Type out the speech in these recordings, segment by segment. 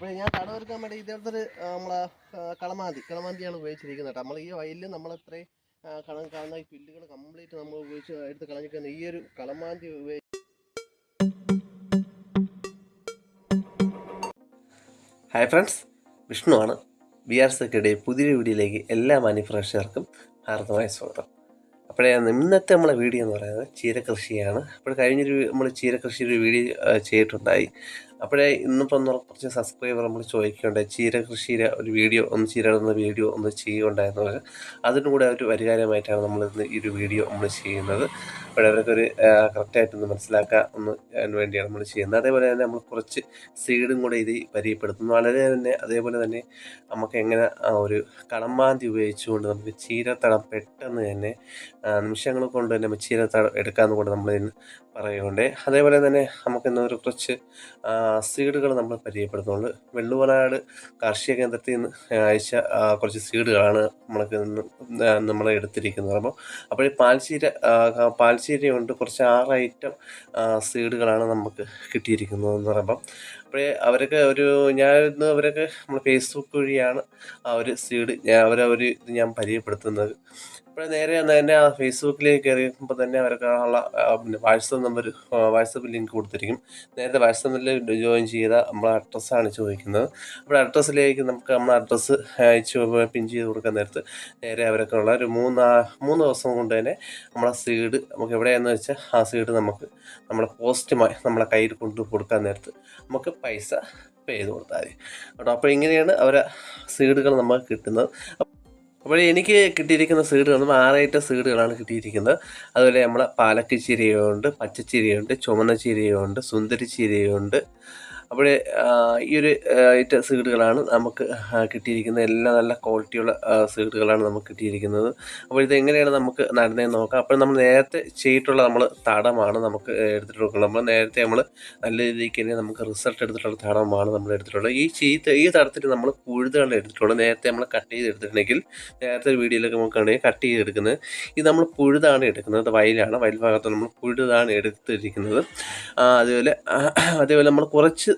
അപ്പോൾ ഞാൻ തടവെടുക്കാൻ വേണ്ടി ഇതേപോലത്തെ നമ്മളെ കളമാന്തി. കളമാന്തിയാണ് ഉപയോഗിച്ചിരിക്കുന്നത് കേട്ടോ. നമ്മൾ ഈ വയലിൽ നമ്മൾ ഇത്രയും കണം കാണുന്ന ഈ പുല്ലുകൾ കംപ്ലീറ്റ് നമ്മൾ ഉപയോഗിച്ച് എടുത്ത് കളഞ്ഞിരിക്കുന്ന ഈ ഒരു കളമാന്തി ഉപയോഗിച്ച് ഹായ് ഫ്രണ്ട്സ് വിഷ്ണുവാണ് ബി ആർ സെക്കയുടെ പുതിയൊരു വീഡിയോയിലേക്ക് എല്ലാ മാനിഫ്രഷർക്കും ഹാർദമായ സ്വാഗതം. അപ്പോഴേ ഇന്നത്തെ നമ്മളെ വീഡിയോ എന്ന് പറയുന്നത് ചീരകൃഷിയാണ്. അപ്പോൾ കഴിഞ്ഞൊരു നമ്മൾ ചീരകൃഷി ഒരു വീഡിയോ ചെയ്തിട്ടുണ്ടായി. അപ്പോഴേ ഇന്നിപ്പോൾ ഒന്ന് കുറച്ച് സബ്സ്ക്രൈബർ നമ്മൾ ചോദിക്കുകയുണ്ടായി ചീരകൃഷിയുടെ ഒരു വീഡിയോ ഒന്ന് ചീരടുന്ന വീഡിയോ ഒന്ന് ചെയ്യുകയുണ്ടായിരുന്നു. അതിനും കൂടെ ഒരു പരിഹാരമായിട്ടാണ് നമ്മൾ ഇന്ന് ഈ ഒരു വീഡിയോ നമ്മൾ ചെയ്യുന്നത്. അപ്പോൾ അവർക്കൊരു കറക്റ്റായിട്ടൊന്ന് മനസ്സിലാക്കാൻ ഒന്ന് വേണ്ടിയാണ് നമ്മൾ ചെയ്യുന്നത്. അതേപോലെ തന്നെ നമ്മൾ കുറച്ച് സീഡും കൂടെ ഇത് പരിചയപ്പെടുത്തുന്നു. വളരെ തന്നെ അതേപോലെ തന്നെ നമുക്ക് എങ്ങനെ ഒരു കടമ്പാന്തി ഉപയോഗിച്ചുകൊണ്ട് നമുക്ക് ചീരത്തടം പെട്ടെന്ന് തന്നെ നിമിഷങ്ങൾ കൊണ്ട് തന്നെ ചീരത്തടം എടുക്കാമെന്ന് കൂടെ നമ്മൾ ഇന്ന് പറയുന്നുണ്ട്. അതേപോലെ തന്നെ നമുക്ക് ഇന്ന് ഒരു കുറച്ച് സീഡുകൾ നമ്മൾ പരിചയപ്പെടുത്തുന്നുണ്ട്. വെള്ളുവനാട് കാർഷിക കേന്ദ്രത്തിൽ നിന്ന് അയച്ച കുറച്ച് സീഡുകളാണ് നമ്മൾക്ക് നമ്മൾ എടുത്തിരിക്കുന്നത്. അപ്പോൾ അപ്പോൾ ഈ പാൽച്ചീര ആ, പാൽച്ചീരയുണ്ട്. കുറച്ച് ആറ് ഐറ്റം സീഡുകളാണ് നമുക്ക് കിട്ടിയിരിക്കുന്നത് എന്ന് പറയുമ്പം. അപ്പോഴേ അവരൊക്കെ ഒരു ഞാൻ ഇന്ന് അവരൊക്കെ നമ്മൾ ഫേസ്ബുക്ക് വഴിയാണ് ആ ഒരു സീഡ് ഞാൻ അവരെ ഒരു ഇത് ഞാൻ പരിചയപ്പെടുത്തുന്നത്. അപ്പോൾ നേരെ തന്നെ ആ ഫേസ്ബുക്കിലേക്ക് കയറിയപ്പോൾ തന്നെ അവർക്ക് ഉള്ള പിന്നെ വാട്സപ്പ് നമ്പർ വാട്സപ്പ് ലിങ്ക് കൊടുത്തിരിക്കും. നേരത്തെ വാട്സപ്പിൽ ജോയിൻ ചെയ്ത നമ്മളെ അഡ്രസ്സാണ് ചോദിക്കുന്നത്. അപ്പോൾ അഡ്രസ്സിലേക്ക് നമുക്ക് നമ്മളെ അഡ്രസ്സ് അയച്ചു പിൻ ചെയ്ത് കൊടുക്കാൻ നേരത്ത് നേരെ അവരൊക്കെ ഉള്ള ഒരു മൂന്ന് മൂന്ന് ദിവസം കൊണ്ട് തന്നെ നമ്മളെ സീഡ് നമുക്ക് എവിടെയാണെന്ന് വെച്ചാൽ ആ സീഡ് നമുക്ക് നമ്മളെ പോസ്റ്റുമായി നമ്മളെ കയ്യിൽ കൊണ്ട് കൊടുക്കാൻ നേരത്ത് നമുക്ക് പൈസ പേ ചെയ്ത് കൊടുത്താൽ മതി. കേട്ടോ അപ്പോൾ ഇങ്ങനെയാണ് അവരെ സീഡുകൾ നമുക്ക് കിട്ടുന്നത്. അപ്പോൾ എനിക്ക് കിട്ടിയിരിക്കുന്ന സീഡുകൾ നമ്മൾ ആറേറ്റ സീഡുകളാണ് കിട്ടിയിരിക്കുന്നത്. അതുപോലെ നമ്മൾ പാലക്ക് ചീരയുണ്ട് പച്ചച്ചീരയുണ്ട് ചുമന്ന ചീരയുണ്ട് സുന്ദരി അപ്പോൾ ഈ ഒരു ഐറ്റ സീഡുകളാണ് നമുക്ക് കിട്ടിയിരിക്കുന്ന കിട്ടിയിരിക്കുന്നത്. എല്ലാം നല്ല ക്വാളിറ്റിയുള്ള സീഡുകളാണ് നമുക്ക് കിട്ടിയിരിക്കുന്നത്. അപ്പോൾ ഇത് എങ്ങനെയാണ് നമുക്ക് നടുന്നതെന്ന് നോക്കാം. അപ്പോൾ നമ്മൾ നേരത്തെ ചെയ്തിട്ടുള്ള നമ്മൾ തടമാണ് നമുക്ക് എടുത്തിട്ടുള്ളത് നമ്മൾ നേരത്തെ നമ്മൾ നല്ല രീതിക്ക് തന്നെ നമുക്ക് റിസൾട്ട് എടുത്തിട്ടുള്ള തടമാണ് നമ്മൾ എടുത്തിട്ടുള്ളത്. ഈ ചീത്ത ഈ തടത്തിൽ നമ്മൾ കുഴുതുകൾ എടുത്തിട്ടുള്ളത്. നേരത്തെ നമ്മൾ കട്ട് ചെയ്ത് എടുത്തിട്ടുണ്ടെങ്കിൽ നേരത്തെ വീഡിയോയിലൊക്കെ നമുക്ക് കണ്ടെങ്കിൽ കട്ട് ചെയ്തെടുക്കുന്നത് ഇത് നമ്മൾ പുഴുതാണ് എടുക്കുന്നത്. വയലാണ്. വയൽ ഭാഗത്ത് നമ്മൾ പുഴുതാണ് എടുത്തിരിക്കുന്നത്. അതുപോലെ അതേപോലെ നമ്മൾ കുറച്ച്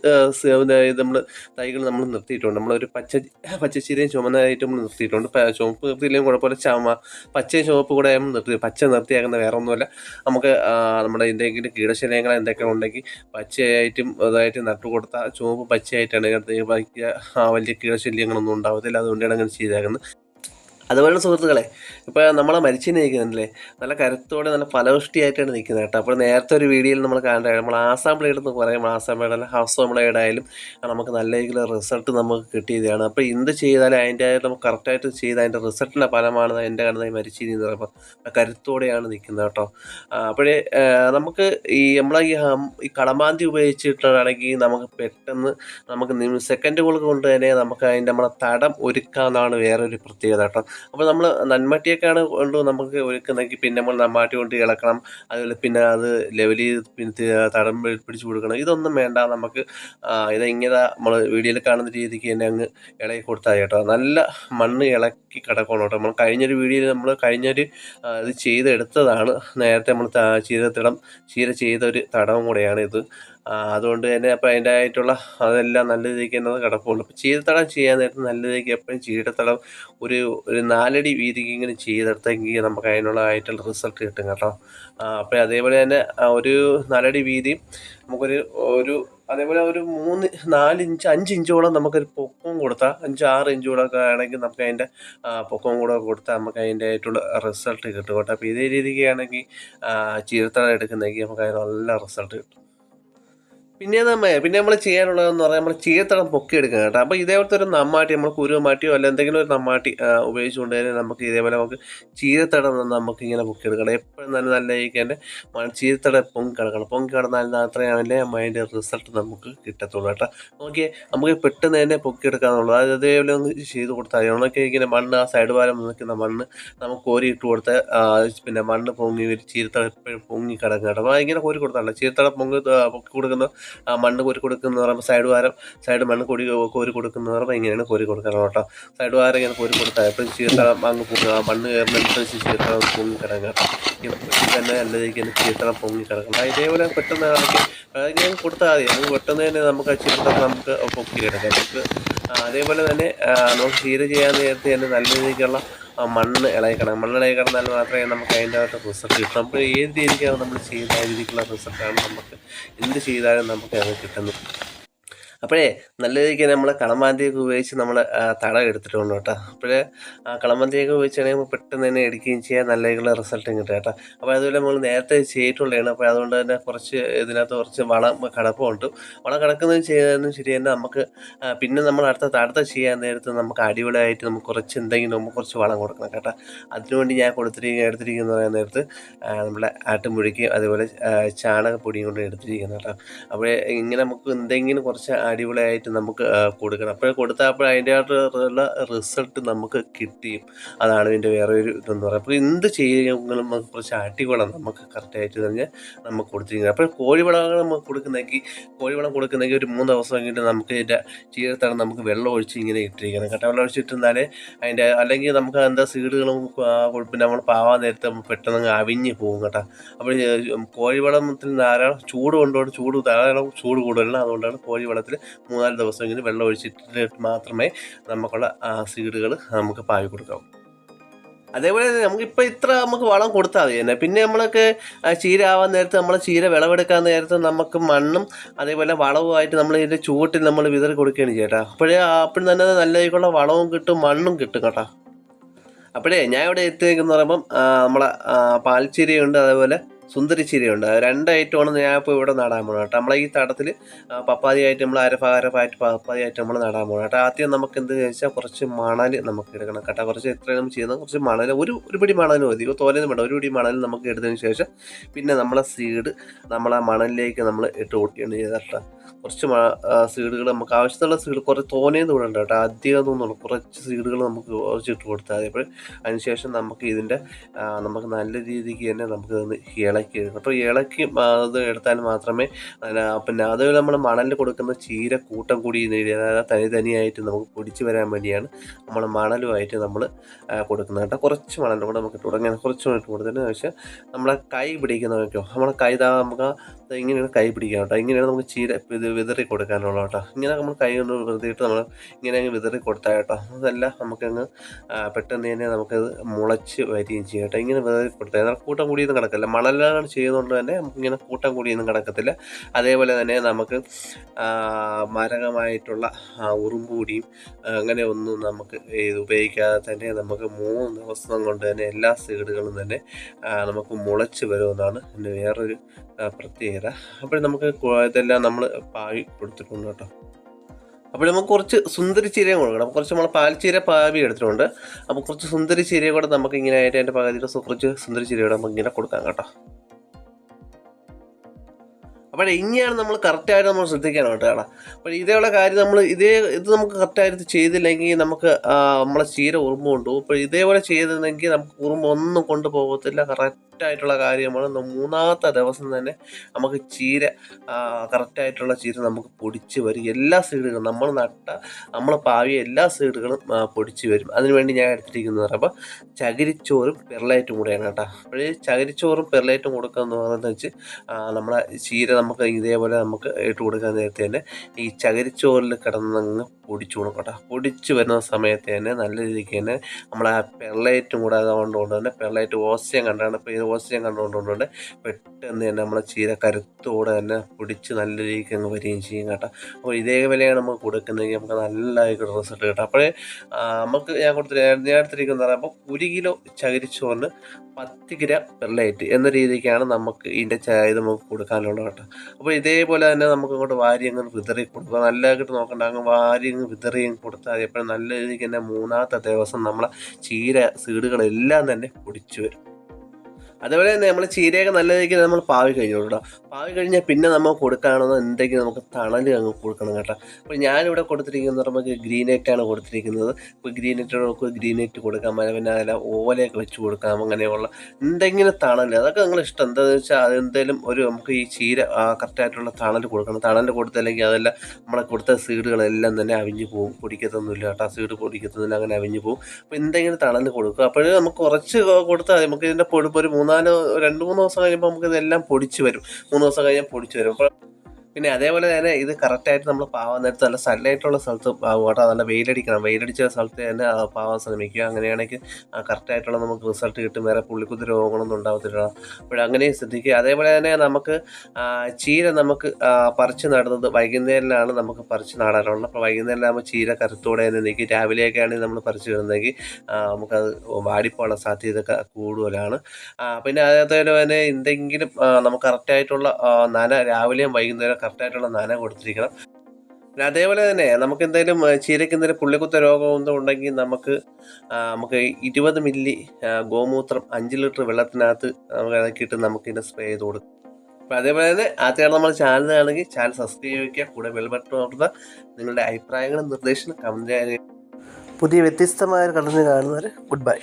നമ്മൾ തൈകൾ നമ്മൾ നിർത്തിയിട്ടുണ്ട്. നമ്മളൊരു പച്ച പച്ചച്ചീരയും ചുമന്നതായിട്ട് നമ്മൾ നിർത്തിയിട്ടുണ്ട്. ചുവപ്പ് നിർത്തിയില്ലെങ്കിൽ കുഴപ്പമില്ല. ചമ പച്ചയും ചുവപ്പ് കൂടെ നമ്മൾ നിർത്തി പച്ച നിർത്തിയാക്കുന്ന വേറെ ഒന്നുമല്ല. നമുക്ക് നമ്മുടെ എന്തെങ്കിലും കീടശല്യങ്ങൾ എന്തൊക്കെ ഉണ്ടെങ്കിൽ പച്ചയായിട്ടും അതായിട്ട് നട്ടു കൊടുത്താൽ ചുവപ്പ് പച്ചയായിട്ടാണ് ബാക്കി വലിയ കീടശല്യങ്ങളൊന്നും ഉണ്ടാവത്തില്ല. അതുകൊണ്ടാണ് അങ്ങനെ ചെയ്തേക്കുന്നത്. അതുപോലെ സുഹൃത്തുക്കളെ ഇപ്പോൾ നമ്മളെ മരിച്ചിന് നിൽക്കുന്നുണ്ടല്ലേ നല്ല കരുത്തോടെ നല്ല ഫലപുഷ്ടിയായിട്ടാണ് നിൽക്കുന്നത് കേട്ടോ. അപ്പോൾ നേരത്തെ ഒരു വീഡിയോയിൽ നമ്മൾ കാണേണ്ട നമ്മൾ ആസാം ബ്ലേഡ് എന്ന് പറയും. ആസാം അല്ല ഹൗസ് ബ്ലേഡ് ആയാലും നമുക്ക് നല്ല രീതിയിലുള്ള റിസൾട്ട് നമുക്ക് കിട്ടിയതാണ്. അപ്പോൾ എന്ത് ചെയ്താലും അതിന്റെ നമുക്ക് കറക്റ്റായിട്ട് ചെയ്ത് അതിന്റെ റിസൾട്ടിന്റെ ഫലമാണ് എന്റെ കാണുന്ന മരിച്ചു എന്ന് പറയുമ്പോൾ കരുത്തോടെയാണ് നിൽക്കുന്നത് കേട്ടോ. അപ്പോഴേ നമുക്ക് ഈ നമ്മളെ ഈ ഈ കടമാന്തി ഉപയോഗിച്ചിട്ടാണെങ്കിൽ നമുക്ക് പെട്ടെന്ന് നമുക്ക് സെക്കൻഡുകൾ കൊണ്ട് തന്നെ നമുക്ക് അതിന്റെ നമ്മളെ തടം ഒരുക്കാമെന്നാണ് വേറൊരു പ്രത്യേകത കേട്ടോ. അപ്പോൾ നമ്മൾ നന്മട്ടിയൊക്കെയാണ് കൊണ്ട് നമുക്ക് ഒരുക്കുന്നെങ്കിൽ പിന്നെ നമ്മൾ നന്മാട്ടി കൊണ്ട് ഇളക്കണം. അതുപോലെ പിന്നെ അത് ലെവൽ പിന്നെ തടം പിടിച്ചു കൊടുക്കണം. ഇതൊന്നും വേണ്ട. നമുക്ക് ഇതെങ്ങനെ നമ്മൾ വീഡിയോയിൽ കാണുന്ന രീതിക്ക് തന്നെ അങ്ങ് ഇളകി കൊടുത്താൽ കേട്ടോ. നല്ല മണ്ണ് ഇളക്കി കിടക്കണം കേട്ടോ. നമ്മൾ കഴിഞ്ഞൊരു വീഡിയോയിൽ നമ്മൾ കഴിഞ്ഞൊരു ഇത് ചെയ്തെടുത്തതാണ്. നേരത്തെ നമ്മൾ ചീര തടം ചീര ചെയ്ത ഒരു തടവും കൂടെയാണ് ഇത്. അതുകൊണ്ട് തന്നെ അപ്പം അതിന്റെ ആയിട്ടുള്ള അതെല്ലാം നല്ല രീതിക്ക് തന്നെ കിടപ്പുണ്ട്. അപ്പോൾ ചീരത്തടം ചെയ്യാൻ നേരത്ത് നല്ല രീതിക്ക് എപ്പോഴും ചീരത്തടം ഒരു ഒരു നാലടി വീതിക്ക് ഇങ്ങനെ ചെയ്തെടുത്തെങ്കിൽ നമുക്ക് അതിനുള്ള ആയിട്ടുള്ള റിസൾട്ട് കിട്ടും കേട്ടോ. അപ്പം അതേപോലെ തന്നെ ഒരു നാലടി വീതി നമുക്കൊരു ഒരു അതേപോലെ ഒരു മൂന്ന് നാല് ഇഞ്ച് അഞ്ച് ഇഞ്ചോളം നമുക്കൊരു പൊക്കവും കൊടുത്താൽ അഞ്ച് ആറ് ഇഞ്ചോളൊക്കെ ആണെങ്കിൽ നമുക്ക് അതിന്റെ പൊക്കവും കൂടെ കൊടുത്താൽ നമുക്ക് അതിന്റെ ആയിട്ടുള്ള റിസൾട്ട് കിട്ടും കേട്ടോ. അപ്പോൾ ഇതേ രീതിക്കാണെങ്കിൽ ചീരത്തടം എടുക്കുന്നെങ്കിൽ നമുക്ക് അതിന് നല്ല റിസൾട്ട് കിട്ടും. പിന്നെ നമ്മ പിന്നെ നമ്മൾ ചെയ്യാനുള്ളതെന്ന് പറഞ്ഞാൽ നമ്മൾ ചീരത്തടം പൊക്കിയെടുക്കുക കേട്ടോ. അപ്പോൾ ഇതേപോലത്തെ ഒരു നമ്മാട്ടി നമ്മൾ കുരുവ മാറ്റിയോ അല്ല എന്തെങ്കിലും ഒരു നമ്മാട്ടി ഉപയോഗിച്ചുകൊണ്ട് തന്നെ നമുക്ക് ഇതേപോലെ നമുക്ക് ചീരത്തടം നമുക്ക് ഇങ്ങനെ പൊക്കിയെടുക്കണം. എപ്പോഴും നല്ല നല്ല രീതിക്ക് ചീരത്തടം പൊങ്ങി കിടക്കണം. പൊങ്ങി കിടന്നാൽ മാത്രമേ മൈൻഡ് റിസൾട്ട് നമുക്ക് കിട്ടത്തുള്ളൂ കേട്ടോ. നോക്കിയേ നമുക്ക് പെട്ടെന്ന് തന്നെ പൊക്കിയെടുക്കാന്നുള്ളൂ. അത് അതേപോലെ ഒന്ന് ചെയ്ത് കൊടുത്താൽ ഉണക്കി ഇങ്ങനെ മണ്ണ് ആ സൈഡ് ഭാരം നിൽക്കുന്ന മണ്ണ് നമുക്ക് കോരി ഇട്ട് കൊടുത്ത് പിന്നെ മണ്ണ് പൊങ്ങി ഒരു ചീരത്തടം എപ്പോഴും പൊങ്ങി കിടക്കണം അപ്പോൾ ഇങ്ങനെ കോരി കൊടുത്താൽ ചീരത്തടം പൊങ്ങി പൊക്കി കൊടുക്കുന്ന മണ്ണ് കോരി കൊടുക്കുന്ന പറയുമ്പോൾ സൈഡ് വാരം സൈഡ് മണ്ണ് കൊടി കോരി കൊടുക്കുന്ന പറയുമ്പോൾ ഇങ്ങനെയാണ് കോരി കൊടുക്കണം കേട്ടോ. സൈഡ് വാരം ഇങ്ങനെ കോരി കൊടുത്താൽ എപ്പോഴും ചീർത്തളം അങ്ങ് പൊങ്ങുക മണ്ണ് കയറുന്നതനുസരിച്ച് ചീർത്തളം പൊങ്ങി കിടങ്ങുക തന്നെ നല്ല തന്നെ ചീർത്തളം പൊങ്ങി കിടക്കണം. ഇതേപോലെ പെട്ടെന്ന് ഇങ്ങനെ കൊടുത്താൽ മതി. അത് പെട്ടെന്ന് തന്നെ നമുക്ക് ആ ചീർത്തളം നമുക്ക് പൊക്കി കിടക്കാം. നമുക്ക് അതേപോലെ തന്നെ ആ, നമുക്ക് ചീര ചെയ്യാൻ നേരത്തെ തന്നെ നല്ല രീതിക്കുള്ള മണ്ണ് ഇളകിക്കണം മണ്ണ് ഇളകി കിടന്നാൽ മാത്രമേ നമുക്ക് അതിന്റെ അകത്ത് റിസൾട്ട് കിട്ടും. നമ്മൾ ഏത് രീതിക്കാണ് നമ്മൾ ആ രീതിക്കുള്ള റിസൾട്ടാണ് നമുക്ക് എന്ത് ചെയ്താലും നമുക്ക് അത് കിട്ടുന്നത്. അപ്പോഴേ നല്ല രീതിക്ക് നമ്മൾ കളമാന്തിയൊക്കെ ഉപയോഗിച്ച് നമ്മൾ തട എടുത്തിട്ടുണ്ട് കേട്ടോ. അപ്പോഴേ ആ കളമാന്തിയൊക്കെ ഉപയോഗിച്ചാണെങ്കിൽ പെട്ടെന്ന് തന്നെ എടുക്കുകയും ചെയ്യാൻ നല്ല രീതിയിലുള്ള റിസൾട്ടും കിട്ടും കേട്ടോ. അപ്പോൾ അതുപോലെ നമ്മൾ നേരത്തെ ചെയ്തിട്ടുള്ളതാണ്. അപ്പോൾ അതുകൊണ്ട് തന്നെ കുറച്ച് ഇതിനകത്ത് കുറച്ച് വളം കിടപ്പുണ്ട്. വളം കടക്കുന്നത് ചെയ്തതെന്നും ശരി തന്നെ നമുക്ക് പിന്നെ നമ്മൾ അടുത്ത അടുത്ത ചെയ്യാൻ നേരത്ത് നമുക്ക് അടിപൊളിയായിട്ട് നമുക്ക് കുറച്ച് എന്തെങ്കിലും നമുക്ക് കുറച്ച് വളം കൊടുക്കണം കേട്ടോ. അതിനുവേണ്ടി ഞാൻ കൊടുത്തിരിക്കുന്ന എടുത്തിരിക്കുന്ന പറയാൻ നേരത്ത് നമ്മുടെ ആട്ടുംപുഴിക്കും അതുപോലെ ചാണകപ്പൊടിയും കൊണ്ട് എടുത്തിരിക്കുന്നത് കേട്ടോ. അപ്പോൾ ഇങ്ങനെ നമുക്ക് എന്തെങ്കിലും കുറച്ച് അടിപൊളിയായിട്ട് നമുക്ക് കൊടുക്കണം. അപ്പോൾ കൊടുത്താൽ അപ്പോൾ അതിന്റെതായിട്ടുള്ള റിസൾട്ട് നമുക്ക് കിട്ടിയും. അതാണ് ഇതിന്റെ വേറെ ഒരു ഇതെന്ന് പറയുന്നത്. അപ്പോൾ എന്ത് ചെയ്യുമെങ്കിലും നമുക്ക് കുറച്ച് അടിവളം നമുക്ക് കറക്റ്റായിട്ട് തന്നെ നമുക്ക് കൊടുത്തിരിക്കുന്നത് അപ്പോൾ കോഴിവളങ്ങൾ നമുക്ക് കൊടുക്കുന്നെങ്കിൽ കോഴിവളം കൊടുക്കുന്നെങ്കിൽ ഒരു മൂന്ന് ദിവസം കഴിഞ്ഞിട്ട് നമുക്ക് ഇതിന്റെ ചീരത്താണ് നമുക്ക് വെള്ളം ഒഴിച്ച് ഇങ്ങനെ ഇട്ടിരിക്കണം. കട്ട. വെള്ളം ഒഴിച്ചിട്ടിരുന്നാലേ അതിന്റെ അല്ലെങ്കിൽ നമുക്ക് എന്താ സീഡുകളും പിന്നെ നമ്മൾ പാവാൻ നേരത്തെ പെട്ടെന്ന് അവിഞ്ഞ് പോകും കേട്ടോ. അപ്പോൾ കോഴിവളത്തിൽ ധാരാളം ചൂട് കൊണ്ടുകൊണ്ട് ചൂട് ധാരാളം ചൂട് കൂടുതലാണ്. അതുകൊണ്ടാണ് കോഴിവളത്തിൽ മൂന്നാൽ ദിവസമെങ്കിലും വെള്ളം ഒഴിച്ചിട്ട് മാത്രമേ നമുക്കുള്ള സീഡുകൾ നമുക്ക് പാവി കൊടുക്കാവൂ. അതേപോലെ തന്നെ നമുക്കിപ്പോൾ ഇത്ര നമുക്ക് വളം കൊടുത്താൽ മതി തന്നെ. പിന്നെ നമ്മളൊക്കെ ചീര ആവാൻ നേരത്ത് നമ്മൾ ചീര വിളവെടുക്കാൻ നേരത്ത് നമുക്ക് മണ്ണും അതേപോലെ വളവുമായിട്ട് നമ്മൾ ഇതിന്റെ ചുവട്ടിൽ നമ്മൾ വിതറി കൊടുക്കുകയാണ് ചേട്ടാ അപ്പോഴേ അപ്പം തന്നെ നല്ല രീതിക്കുള്ള വളവും കിട്ടും മണ്ണും കിട്ടും കേട്ടോ. അപ്പോഴേ ഞാൻ ഇവിടെ എത്തിയേക്കെന്ന് പറയുമ്പം നമ്മളെ പാൽച്ചീരയുണ്ട് അതേപോലെ സുന്ദരിച്ചീരയുണ്ട്. അത് രണ്ട് ഐറ്റമാണ് ഞാൻ ഇപ്പോൾ ഇവിടെ നടാൻ പോകണം കേട്ടോ. നമ്മളെ ഈ തടത്തിൽ പപ്പാതിയായിട്ട് നമ്മൾ അരഫ അരഫായിട്ട് പപ്പാതിയായിട്ട് നമ്മൾ നടാൻ പോകണം കേട്ടോ. ആദ്യം നമുക്ക് എന്ത് വെച്ചാൽ കുറച്ച് മണൽ നമുക്ക് എടുക്കണം കേട്ടോ. കുറച്ച് എത്രയും നമ്മൾ ചെയ്യുന്നത് കുറച്ച് മണൽ ഒരു ഒരു പിടി മണൽ മതി. തോലേന്ന് വേണ്ട. ഒരു പിടി മണൽ നമുക്ക് എടുത്തതിന് ശേഷം പിന്നെ നമ്മളെ സീഡ് നമ്മളെ മണലിലേക്ക് നമ്മൾ ഇട്ട് കൊടുക്കുകയാണ് ചെയ്തത് കേട്ടോ. കുറച്ച് സീഡുകൾ നമുക്ക് ആവശ്യത്തിനുള്ള സീഡ് കുറച്ച് തോനെയൊന്നും ഇടണ്ട കേട്ടോ. അധികം ഒന്നും കുറച്ച് സീഡുകൾ നമുക്ക് കുറച്ച് ഇട്ട് കൊടുത്താൽ മതി. അപ്പോൾ അതിനുശേഷം നമുക്ക് ഇതിന്റെ നമുക്ക് നല്ല രീതിക്ക് തന്നെ നമുക്ക് ഇളക്കി എടുക്കണം അപ്പോൾ ഇളക്കി അത് എടുത്താൽ മാത്രമേ പിന്നെ അത് നമ്മൾ മണലിൽ കൊടുക്കുന്ന ചീര കൂട്ടം കൂടി അതായത് തനി തനിയായിട്ട് നമുക്ക് പൊടിച്ച് വരാൻ വേണ്ടിയാണ് നമ്മൾ മണലുമായിട്ട് നമ്മൾ കൊടുക്കുന്നത് കേട്ടോ. കുറച്ച് മണലും കൂടെ നമുക്ക് ഇട്ട് അങ്ങനെ കുറച്ച് ഇട്ട് കൊടുത്തതിന് പക്ഷേ നമ്മളെ കൈ പിടിക്കുന്ന നോക്കിയോ? നമ്മളെ കൈ താ നമുക്ക് ഇങ്ങനെയാണ് കൈ പിടിക്കാൻ കേട്ടോ. ഇങ്ങനെയാണ് നമുക്ക് ചീര ഇത് വിതറി കൊടുക്കാനുള്ള കേട്ടോ. ഇങ്ങനെ നമ്മൾ കൈ കൊണ്ട് വെറുതെയിട്ട് നമ്മൾ ഇങ്ങനെ അങ്ങ് വിതറി കൊടുത്താൽ കേട്ടോ. അതെല്ലാം നമുക്കങ്ങ് പെട്ടെന്ന് തന്നെ നമുക്കത് മുളച്ച് വരികയും ചെയ്യും കേട്ടോ. ഇങ്ങനെ വിതറി കൊടുത്താൽ എന്നാൽ കൂട്ടം കൂടിയൊന്നും കിടക്കില്ല. മണലാണ് ചെയ്യുന്നതുകൊണ്ട് തന്നെ നമുക്കിങ്ങനെ കൂട്ടം കൂടിയൊന്നും കിടക്കത്തില്ല. അതേപോലെ തന്നെ നമുക്ക് മരകമായിട്ടുള്ള ഉറുമ്പൂടിയും അങ്ങനെ ഒന്നും നമുക്ക് ഇത് ഉപയോഗിക്കാതെ തന്നെ നമുക്ക് മൂന്ന് ദിവസം കൊണ്ട് തന്നെ എല്ലാ സീഡുകളും തന്നെ നമുക്ക് മുളച്ച് വരുമെന്നാണ് എന്റെ വേറൊരു പ്രത്യേകത. അപ്പോൾ നമുക്ക് ഇതെല്ലാം നമ്മൾ പാവി കൊടുത്തിട്ടുണ്ട് കേട്ടോ. അപ്പോൾ നമുക്ക് കുറച്ച് സുന്ദരി ചീരയും കൊടുക്കണം. അപ്പോൾ കുറച്ച് നമ്മൾ പാൽച്ചീര പാവി എടുത്തിട്ടുണ്ട്. അപ്പോൾ കുറച്ച് സുന്ദരി ചീരയും കൂടെ നമുക്ക് ഇങ്ങനെ ആയിട്ട് അതിന്റെ പകുതിയുടെ കുറച്ച് സുന്ദരി ചീര കൂടെ നമുക്ക് ഇങ്ങനെ കൊടുക്കാം കേട്ടോ. അപ്പോൾ ഇങ്ങനെയാണ് നമ്മൾ കറക്റ്റായിട്ട് നമ്മൾ ശ്രദ്ധിക്കണം കേട്ടോ കേട്ടോ. അപ്പോൾ ഇതേയുള്ള കാര്യം നമ്മൾ ഇതേ ഇത് നമുക്ക് കറക്റ്റായിട്ട് ചെയ്തില്ലെങ്കിൽ നമുക്ക് നമ്മളെ ചീര ഉറുമ്പ് കൊണ്ടുപോകും. അപ്പോൾ ഇതേപോലെ ചെയ്തിരുന്നെങ്കിൽ നമുക്ക് ഉറുമ്പ് ഒന്നും കൊണ്ടുപോകത്തില്ല. കറക്റ്റായിട്ടുള്ള കാര്യമാണ്. മൂന്നാമത്തെ ദിവസം തന്നെ നമുക്ക് ചീര കറക്റ്റായിട്ടുള്ള ചീര നമുക്ക് പൊടിച്ച് വരും. എല്ലാ സീഡുകളും നമ്മൾ നട്ട നമ്മൾ പാവിയ എല്ലാ സീഡുകളും പൊടിച്ച് വരും. അതിനുവേണ്ടി ഞാൻ എടുത്തിരിക്കുന്നത് പറയുമ്പോൾ ചകിരിച്ചോറും പെർലൈറ്റും കൂടെയാണ് കേട്ടോ. അപ്പോൾ ഈ ചകിരിച്ചോറും പെർലൈറ്റും കൊടുക്കുക എന്ന് പറയുന്നത് വെച്ച് നമ്മളെ ചീര നമുക്ക് ഇതേപോലെ നമുക്ക് ഇട്ട് കൊടുക്കാൻ നേരത്തെ തന്നെ ഈ ചകിരിച്ചോറിൽ കിടന്നങ്ങ് പൊടിച്ചു കൊടുക്കും കേട്ടോ. പൊടിച്ച് വരുന്ന സമയത്ത് തന്നെ നല്ല രീതിക്ക് തന്നെ നമ്മളെ പെർലൈറ്റും കൂടെ അതുകൊണ്ടുകൊണ്ട് തന്നെ പെർലൈറ്റ് ഓസ്യം കണ്ടാണ് ഇപ്പോൾ ഇത് ഓസ്യം കണ്ടുകൊണ്ടുകൊണ്ട് പെട്ടെന്ന് തന്നെ നമ്മളെ ചീര കരുത്തോടെ തന്നെ പിടിച്ച് നല്ല രീതിക്ക് അങ്ങ് വരികയും ചെയ്യും കേട്ടോ. അപ്പോൾ ഇതേ വിലയാണ് നമുക്ക് കൊടുക്കുന്നതെങ്കിൽ നമുക്ക് നല്ല റിസൾട്ട് കിട്ടും. അപ്പോഴേ നമുക്ക് ഞാൻ കൊടുത്തിട്ട് ഞാൻ എടുത്തിരിക്കുന്നത് പറയുമ്പോൾ ഒരു കിലോ ചകിരിച്ചോറിന് പത്ത് ഗ്രാം പെർലൈറ്റ് എന്ന രീതിക്കാണ് നമുക്ക് ഇതിന്റെ ഇത് നമുക്ക് കൊടുക്കാനുള്ളത് കേട്ടോ. അപ്പോൾ ഇതേപോലെ തന്നെ നമുക്ക് ഇങ്ങോട്ട് വാരി അങ്ങ് വിതറി കൊടുക്കുക. നല്ലതായിട്ട് നോക്കണ്ട. അങ്ങ് വാരി അങ്ങ് വിതറി അങ്ങ് കൊടുത്താൽ എപ്പോഴും നല്ല രീതിക്ക് തന്നെ മൂന്നാമത്തെ ദിവസം നമ്മളെ ചീര സീഡുകളെല്ലാം തന്നെ പൊടിച്ചു വരും. അതുപോലെ തന്നെ നമ്മൾ ചീരയൊക്കെ നല്ല രീതിക്ക് നമ്മൾ പാവി കഴിഞ്ഞു കേട്ടോ. പാവി കഴിഞ്ഞാൽ പിന്നെ നമ്മൾ കൊടുക്കുകയാണെന്ന് എന്തെങ്കിലും നമുക്ക് തണൽ അങ്ങ് കൊടുക്കണം കേട്ടോ. അപ്പോൾ ഞാനിവിടെ കൊടുത്തിരിക്കുന്നത് നമുക്ക് ഗ്രീനൈറ്റാണ് കൊടുത്തിരിക്കുന്നത്. ഇപ്പോൾ ഗ്രീനേറ്റ് നമുക്ക് ഗ്രീനേറ്റ് കൊടുക്കാം. പിന്നെ അതിൽ ഓലയൊക്കെ വെച്ച് കൊടുക്കാം. അങ്ങനെയുള്ള എന്തെങ്കിലും തണൽ അതൊക്കെ നിങ്ങൾ ഇഷ്ടം. എന്താണെന്ന് വെച്ചാൽ അതെന്തെങ്കിലും ഒരു നമുക്ക് ഈ ചീര കറക്റ്റായിട്ടുള്ള തണൽ കൊടുക്കണം. തണൽ കൊടുത്തില്ലെങ്കിൽ അതെല്ലാം നമ്മളെ കൊടുത്ത സീഡുകളെല്ലാം തന്നെ അവിഞ്ഞു പോകും പൊടിക്കത്തൊന്നുമില്ല കേട്ടോ. സീഡ് പൊടിക്കത്തൊന്നുമില്ല. അങ്ങനെ അവിഞ്ഞു പോകും അപ്പോൾ എന്തെങ്കിലും തണൽ കൊടുക്കുക. അപ്പോൾ നമുക്ക് കുറച്ച് കൊടുത്താൽ നമുക്ക് ഇതിന്റെ പൊടിപ്പ് ഒരു മൂന്നാൽ രണ്ട് മൂന്ന് ദിവസം കഴിയുമ്പോൾ നമുക്ക് ഇതെല്ലാം പൊടിച്ച് വരും. മൂന്ന് ദിവസം കഴിഞ്ഞാൽ പൊടിച്ച് വരും. അപ്പോൾ പിന്നെ അതേപോലെ തന്നെ ഇത് കറക്റ്റായിട്ട് നമ്മൾ പാവാൻ നേരത്ത് നല്ല സൺലൈറ്റുള്ള സ്ഥലത്ത് പാവുക നല്ല വെയിലടിക്കണം. വെയിലടിച്ച സ്ഥലത്ത് തന്നെ പാവാൻ ശ്രമിക്കുക. അങ്ങനെയാണെങ്കിൽ കറക്റ്റായിട്ടുള്ള നമുക്ക് റിസൾട്ട് കിട്ടും. വേറെ പുള്ളിക്കുത്തി രോഗങ്ങളൊന്നും ഉണ്ടാകത്തില്ല അപ്പോൾ അങ്ങനെയും ശ്രദ്ധിക്കുക. അതേപോലെ തന്നെ നമുക്ക് ചീര നമുക്ക് പറിച്ച് നടുന്നത് വൈകുന്നേരമാണ് നമുക്ക് പറിച്ച് നടാറുള്ളത് അപ്പോൾ വൈകുന്നേരമാകുമ്പോൾ ചീര കരുത്തോടെ തന്നെ നിൽക്കും രാവിലെയൊക്കെ ആണെങ്കിൽ നമ്മൾ പറിച്ച് ഇടുന്നെങ്കിൽ നമുക്കത് വാടിപ്പോകാനുള്ള സാധ്യത കൂടുതലാണ്. പിന്നെ അതേപോലെ തന്നെ എന്തെങ്കിലും നമുക്ക് കറക്റ്റായിട്ടുള്ള നന രാവിലെയും വൈകുന്നേരം കറക്റ്റായിട്ടുള്ള നന കൊടുത്തിരിക്കണം. പിന്നെ അതേപോലെ തന്നെ നമുക്ക് എന്തെങ്കിലും ചീരയ്ക്ക് എന്തെങ്കിലും പുള്ളിക്കുത്ത രോഗം ഒന്നും ഉണ്ടെങ്കിൽ നമുക്ക് നമുക്ക് ഇരുപത് മില്ലി ഗോമൂത്രം അഞ്ച് ലിറ്റർ വെള്ളത്തിനകത്ത് നമുക്ക് ഇറക്കിയിട്ട് നമുക്ക് ഇതിനെ സ്പ്രേ ചെയ്ത് കൊടുക്കും. അപ്പോൾ അതേപോലെ തന്നെ ആദ്യമാണ് നമ്മൾ ചാനൽ ആണെങ്കിൽ ചാനൽ സബ്സ്ക്രൈബ് ചെയ്യുക കൂടെ വെള്ളപ്പെട്ട് ഓർക്കുക നിങ്ങളുടെ അഭിപ്രായങ്ങളും നിർദ്ദേശങ്ങളും കമന്റ് പുതിയ വ്യത്യസ്തമായ ഒരു കാണുന്നവർ ഗുഡ് ബൈ.